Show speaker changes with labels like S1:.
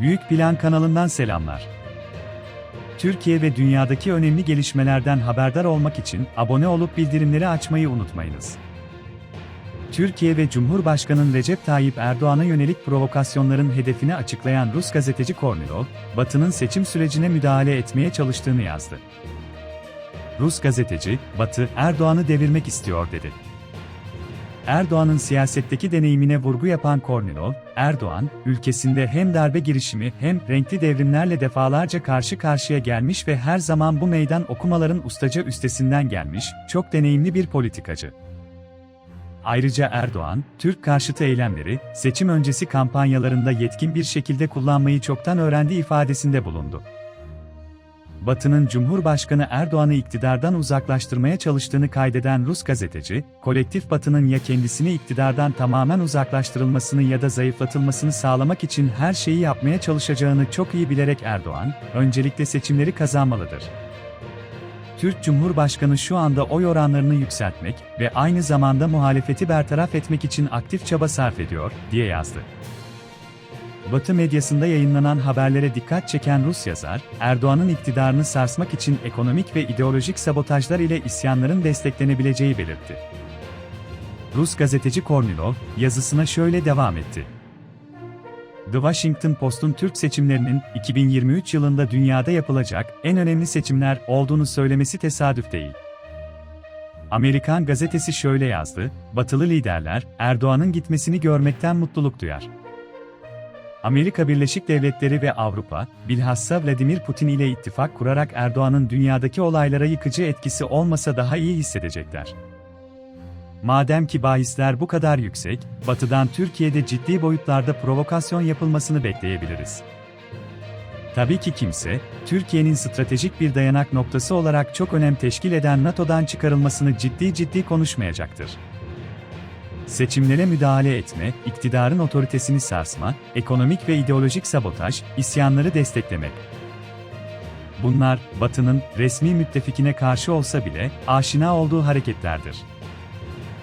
S1: Büyük Plan kanalından selamlar. Türkiye ve dünyadaki önemli gelişmelerden haberdar olmak için abone olup bildirimleri açmayı unutmayınız. Türkiye ve Cumhurbaşkanı Recep Tayyip Erdoğan'a yönelik provokasyonların hedefini açıklayan Rus gazeteci Kornilov, Batı'nın seçim sürecine müdahale etmeye çalıştığını yazdı. Rus gazeteci, Batı, Erdoğan'ı devirmek istiyor dedi. Erdoğan'ın siyasetteki deneyimine vurgu yapan Kornilov, Erdoğan, ülkesinde hem darbe girişimi hem renkli devrimlerle defalarca karşı karşıya gelmiş ve her zaman bu meydan okumaların ustaca üstesinden gelmiş, çok deneyimli bir politikacı. Ayrıca Erdoğan, Türk karşıtı eylemleri, seçim öncesi kampanyalarında yetkin bir şekilde kullanmayı çoktan öğrendiği ifadesinde bulundu. Batı'nın Cumhurbaşkanı Erdoğan'ı iktidardan uzaklaştırmaya çalıştığını kaydeden Rus gazeteci, kolektif Batı'nın ya kendisini iktidardan tamamen uzaklaştırılmasını ya da zayıflatılmasını sağlamak için her şeyi yapmaya çalışacağını çok iyi bilerek Erdoğan, öncelikle seçimleri kazanmalıdır. Türk Cumhurbaşkanı şu anda oy oranlarını yükseltmek ve aynı zamanda muhalefeti bertaraf etmek için aktif çaba sarf ediyor, diye yazdı. Batı medyasında yayınlanan haberlere dikkat çeken Rus yazar, Erdoğan'ın iktidarını sarsmak için ekonomik ve ideolojik sabotajlar ile isyanların desteklenebileceği belirtti. Rus gazeteci Kornilov, yazısına şöyle devam etti. The Washington Post'un Türk seçimlerinin 2023 yılında dünyada yapılacak en önemli seçimler olduğunu söylemesi tesadüf değil. Amerikan gazetesi şöyle yazdı, Batılı liderler Erdoğan'ın gitmesini görmekten mutluluk duyar. Amerika Birleşik Devletleri ve Avrupa, bilhassa Vladimir Putin ile ittifak kurarak Erdoğan'ın dünyadaki olaylara yıkıcı etkisi olmasa daha iyi hissedecekler. Madem ki bahisler bu kadar yüksek, Batı'dan Türkiye'de ciddi boyutlarda provokasyon yapılmasını bekleyebiliriz. Tabii ki kimse, Türkiye'nin stratejik bir dayanak noktası olarak çok önem teşkil eden NATO'dan çıkarılmasını ciddi ciddi konuşmayacaktır. Seçimlere müdahale etme, iktidarın otoritesini sarsma, ekonomik ve ideolojik sabotaj, isyanları desteklemek. Bunlar, Batı'nın resmi müttefikine karşı olsa bile aşina olduğu hareketlerdir.